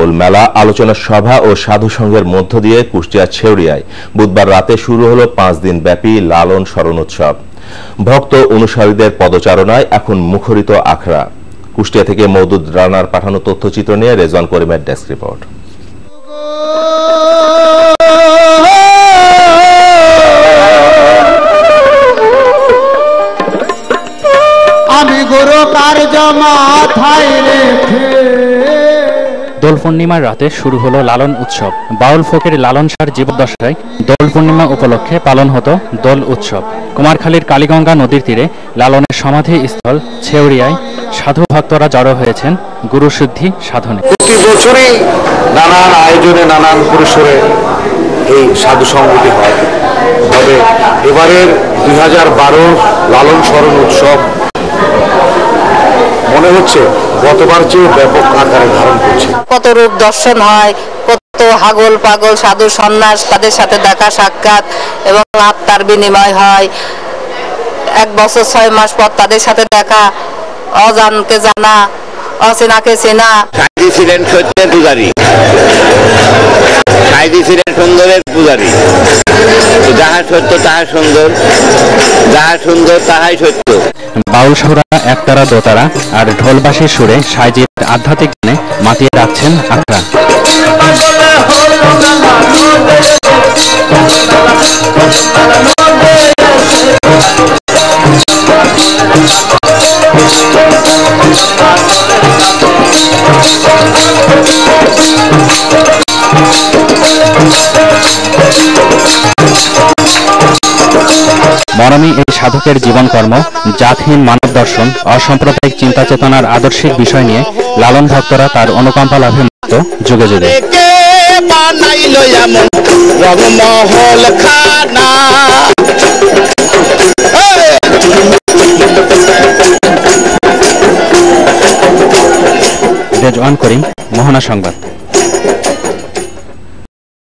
বাউল মেলা, আলোচনা সভা ও সাধু সংঘের মধ্য দিয়ে কুষ্টিয়া ছেউরিয়ায় বুধবার রাতে শুরু হলো পাঁচ দিন ব্যাপী লালন স্মরণ উৎসব। ভক্ত অনুসারীদের পদচারণায় এখন মুখরিত আখড়া। কুষ্টিয়া থেকে মৌদুদ রানার পাঠানো তথ্যচিত্র নিয়ে রেজওয়ান করিমের ডেস্ক রিপোর্ট। আমি গুরু কার্য মাথায় রেখে দোল পূর্ণিমার রাতে শুরু হলো লালন উৎসব। বাউল ফকির লালন সার জীবদ্দশায় দোল পূর্ণিমা উপলক্ষে পালন হতো দোল উৎসব। কুমারখালীর কালীগঙ্গা নদীর তীরে লালনের সমাধি স্থল ছেউরিয়ায় সাধু ভক্তরা জড়ো হয়েছেন গুরুশুদ্ধি সাধনে। প্রতি বছরই নানান আয়োজনে নানান পরিসরে এই সাধু সংগতি হয়। তবে এবারের দুই হাজার বারো লালন স্মরণ উৎসব মনে হচ্ছে গতবার চেয়েও ব্যাপক আকারে ধারণ করছে। কত রূপ দর্শন হয় কত হাগল পাগল সাধু সন্ন্যাস তাদের সাথে দেখা সাক্ষাৎ এবং আত্মার বিনিময় হয়। এক বছর ছয় মাস পর তাদের সাথে দেখা অজানকে জানা অচেনাকে চেনা। ছিলেন সত্যের পূজারী। সাইদি ছিলেন সুন্দরের পূজারী। যাহা সত্য তাহা সুন্দর। যাহা সুন্দর, তাহাই সত্য। বাউল সুরা, একতারা, দোতারা আর ঢোলবাসীর সুরে সাইজির আধ্যাত্মিক গানে মাতিয়ে রাখছেন আখড়া। মরমী এই সাধকের জীবনকর্ম জাতহীন মানব দর্শন অসাম্প্রদায়িক চিন্তা চেতনার আদর্শিক বিষয় নিয়ে লালন ভক্তরা তার অনুকম্পা লাভে মুক্ত যুগে যুগে। রেজওয়ান করিম মোহনা সংবাদ।